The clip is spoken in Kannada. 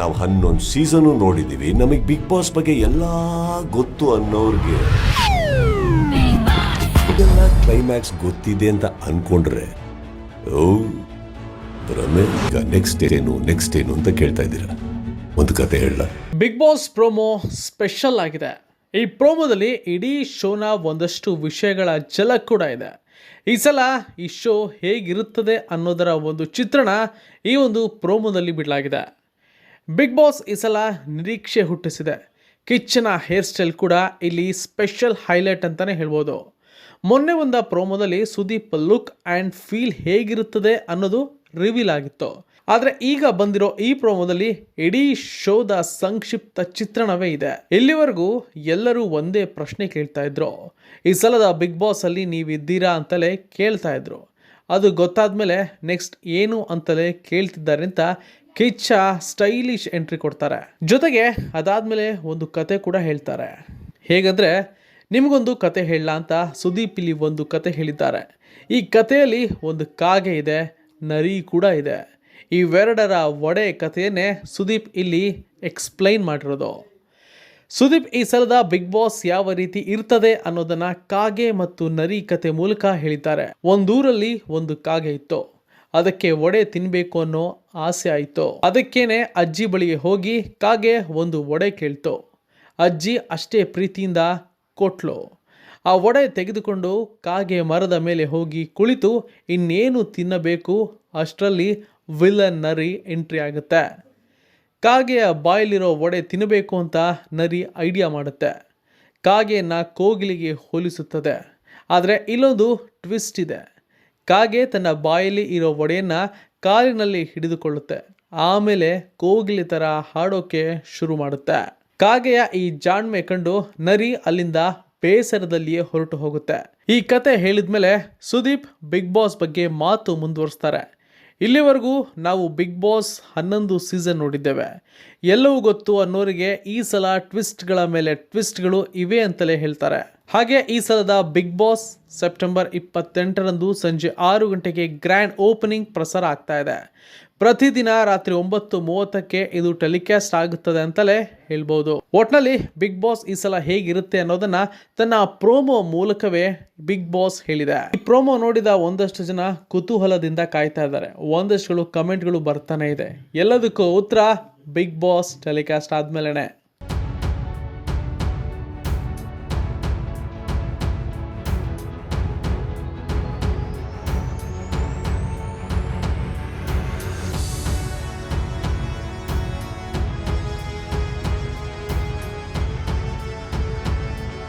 ನಾವು ಹನ್ನೊಂದು ಸೀಸನು ನೋಡಿದ್ದೀವಿ ನಮಗೆ ಬಿಗ್ ಬಾಸ್ ಬಗ್ಗೆ ಎಲ್ಲ ಗೊತ್ತು ಅನ್ನೋರಿಗೆ. ಇದೆಲ್ಲ ಕ್ಲೈಮ್ಯಾಕ್ಸ್ ಗೊತ್ತಿದೆ ಅಂತ ಅನ್ಕೊಂಡ್ರೆ ಈಗ ನೆಕ್ಸ್ಟ್ ಏನು ನೆಕ್ಸ್ಟ್ ಏನು ಅಂತ ಕೇಳ್ತಾ ಇದ್ದೀರಾ? ಒಂದು ಕತೆ ಹೇಳ. ಬಿಗ್ ಬಾಸ್ ಪ್ರೋಮೋ ಸ್ಪೆಷಲ್ ಆಗಿದೆ. ಈ ಪ್ರೋಮೋದಲ್ಲಿ ಇಡೀ ಶೋನ ಒಂದಷ್ಟು ವಿಷಯಗಳ ಜಲ ಕೂಡ ಇದೆ. ಈ ಸಲ ಈ ಶೋ ಹೇಗಿರುತ್ತದೆ ಅನ್ನೋದರ ಒಂದು ಚಿತ್ರಣ ಈ ಒಂದು ಪ್ರೋಮೋದಲ್ಲಿ ಬಿಡಲಾಗಿದೆ. ಬಿಗ್ ಬಾಸ್ ಈ ಸಲ ನಿರೀಕ್ಷೆ ಹುಟ್ಟಿಸಿದೆ. ಕಿಚ್ಚನ ಹೇರ್ ಸ್ಟೈಲ್ ಕೂಡ ಇಲ್ಲಿ ಸ್ಪೆಷಲ್ ಹೈಲೈಟ್ ಅಂತಲೇ ಹೇಳ್ಬೋದು. ಮೊನ್ನೆ ಒಂದ ಪ್ರೋಮೋದಲ್ಲಿ ಸುದೀಪ್ ಲುಕ್ ಆ್ಯಂಡ್ ಫೀಲ್ ಹೇಗಿರುತ್ತದೆ ಅನ್ನೋದು ರಿವೀಲ್ ಆಗಿತ್ತು. ಆದರೆ ಈಗ ಬಂದಿರೋ ಈ ಪ್ರೋಮೋದಲ್ಲಿ ಇಡೀ ಶೋದ ಸಂಕ್ಷಿಪ್ತ ಚಿತ್ರಣವೇ ಇದೆ. ಇಲ್ಲಿವರೆಗೂ ಎಲ್ಲರೂ ಒಂದೇ ಪ್ರಶ್ನೆ ಕೇಳ್ತಾ ಇದ್ರು. ಈ ಸಲದ ಬಿಗ್ ಬಾಸ್ ಅಲ್ಲಿ ನೀವಿದ್ದೀರಾ ಅಂತಲೇ ಕೇಳ್ತಾ ಇದ್ರು. ಅದು ಗೊತ್ತಾದ ಮೇಲೆ ನೆಕ್ಸ್ಟ್ ಏನು ಅಂತಲೇ ಕೇಳ್ತಿದ್ದಾರೆ ಅಂತ ಕಿಚ್ಚ ಸ್ಟೈಲಿಶ್ ಎಂಟ್ರಿ ಕೊಡ್ತಾರೆ. ಜೊತೆಗೆ ಅದಾದಮೇಲೆ ಒಂದು ಕತೆ ಕೂಡ ಹೇಳ್ತಾರೆ. ಹೇಗಂದರೆ, ನಿಮಗೊಂದು ಕತೆ ಹೇಳಲ್ಲ ಅಂತ ಸುದೀಪ್ ಇಲ್ಲಿ ಒಂದು ಕತೆ ಹೇಳಿದ್ದಾರೆ. ಈ ಕಥೆಯಲ್ಲಿ ಒಂದು ಕಾಗೆ ಇದೆ, ನರಿ ಕೂಡ ಇದೆ. ಇವೆರಡರ ಒಡೆ ಕಥೆಯನ್ನೇ ಸುದೀಪ್ ಇಲ್ಲಿ ಎಕ್ಸ್ಪ್ಲೈನ್ ಮಾಡಿರೋದು. ಸುದೀಪ್ ಈ ಸಲದ ಬಿಗ್ ಬಾಸ್ ಯಾವ ರೀತಿ ಇರ್ತದೆ ಅನ್ನೋದನ್ನ ಕಾಗೆ ಮತ್ತು ನರಿ ಕತೆ ಮೂಲಕ ಹೇಳಿದ್ದಾರೆ. ಒಂದೂರಲ್ಲಿ ಒಂದು ಕಾಗೆ ಇತ್ತು. ಅದಕ್ಕೆ ಒಡೆ ತಿನ್ಬೇಕು ಅನ್ನೋ ಆಸೆ ಆಯಿತು. ಅದಕ್ಕೇನೆ ಅಜ್ಜಿ ಬಳಿಗೆ ಹೋಗಿ ಕಾಗೆ ಒಂದು ಒಡೆ ಕೇಳ್ತು. ಅಜ್ಜಿ ಅಷ್ಟೇ ಪ್ರೀತಿಯಿಂದ ಕೊಟ್ಲು. ಆ ಒಡೆ ತೆಗೆದುಕೊಂಡು ಕಾಗೆ ಮರದ ಮೇಲೆ ಹೋಗಿ ಕುಳಿತು ಇನ್ನೇನು ತಿನ್ನಬೇಕು ಅಷ್ಟರಲ್ಲಿ ವಿಲನ್ ನರಿ ಎಂಟ್ರಿ ಆಗುತ್ತೆ. ಕಾಗೆಯ ಬಾಯಲ್ಲಿರೋ ಒಡೆ ತಿನ್ನಬೇಕು ಅಂತ ನರಿ ಐಡಿಯಾ ಮಾಡುತ್ತೆ. ಕಾಗೆಯನ್ನು ಕೋಗಿಲಿಗೆ ಹೋಲಿಸುತ್ತದೆ. ಆದರೆ ಇಲ್ಲೊಂದು ಟ್ವಿಸ್ಟ್ ಇದೆ. ಕಾಗೆ ತನ್ನ ಬಾಯಲ್ಲಿ ಇರೋ ಒಡೆಯನ್ನು ಕಾಲಿನಲ್ಲಿ ಹಿಡಿದುಕೊಳ್ಳುತ್ತೆ. ಆಮೇಲೆ ಕೋಗಿಲಿ ಥರ ಹಾಡೋಕೆ ಶುರು ಮಾಡುತ್ತೆ. ಕಾಗೆಯ ಈ ಜಾಣ್ಮೆ ಕಂಡು ನರಿ ಅಲ್ಲಿಂದ ಬೇಸರದಲ್ಲಿಯೇ ಹೊರಟು ಹೋಗುತ್ತೆ. ಈ ಕತೆ ಹೇಳಿದ್ಮೇಲೆ ಸುದೀಪ್ ಬಿಗ್ ಬಾಸ್ ಬಗ್ಗೆ ಮಾತು ಮುಂದುವರಿಸ್ತಾರೆ. ಇಲ್ಲಿವರೆಗೂ ನಾವು ಬಿಗ್ ಬಾಸ್ ಹನ್ನೊಂದು ಸೀಸನ್ ನೋಡಿದ್ದೇವೆ. ಎಲ್ಲವೂ ಗೊತ್ತು ಅನ್ನೋರಿಗೆ ಈ ಸಲ ಟ್ವಿಸ್ಟ್ಗಳ ಮೇಲೆ ಟ್ವಿಸ್ಟ್ಗಳು ಇವೆ ಅಂತಲೇ ಹೇಳ್ತಾರೆ. ಹಾಗೆ ಈ ಸಲದ ಬಿಗ್ ಬಾಸ್ ಸೆಪ್ಟೆಂಬರ್ ಇಪ್ಪತ್ತೆಂಟರಂದು ಸಂಜೆ ಆರು ಗಂಟೆಗೆ ಗ್ರ್ಯಾಂಡ್ ಓಪನಿಂಗ್ ಪ್ರಸಾರ ಆಗ್ತಾ ಇದೆ. ಪ್ರತಿದಿನ ರಾತ್ರಿ ಒಂಬತ್ತು ಮೂವತ್ತಕ್ಕೆ ಇದು ಟೆಲಿಕಾಸ್ಟ್ ಆಗುತ್ತದೆ ಅಂತಲೇ ಹೇಳ್ಬೋದು. ಒಟ್ನಲ್ಲಿ ಬಿಗ್ ಬಾಸ್ ಈ ಸಲ ಹೇಗಿರುತ್ತೆ ಅನ್ನೋದನ್ನ ತನ್ನ ಪ್ರೋಮೋ ಮೂಲಕವೇ ಬಿಗ್ ಬಾಸ್ ಹೇಳಿದೆ. ಈ ಪ್ರೋಮೋ ನೋಡಿದ ಒಂದಷ್ಟು ಜನ ಕುತೂಹಲದಿಂದ ಕಾಯ್ತಾ ಇದ್ದಾರೆ. ಒಂದಷ್ಟು ಕಮೆಂಟ್ಗಳು ಬರ್ತಾನೆ ಇದೆ. ಎಲ್ಲದಕ್ಕೂ ಉತ್ತರ ಬಿಗ್ ಬಾಸ್ ಟೆಲಿಕಾಸ್ಟ್ ಆದ್ಮೇಲೆನೆ.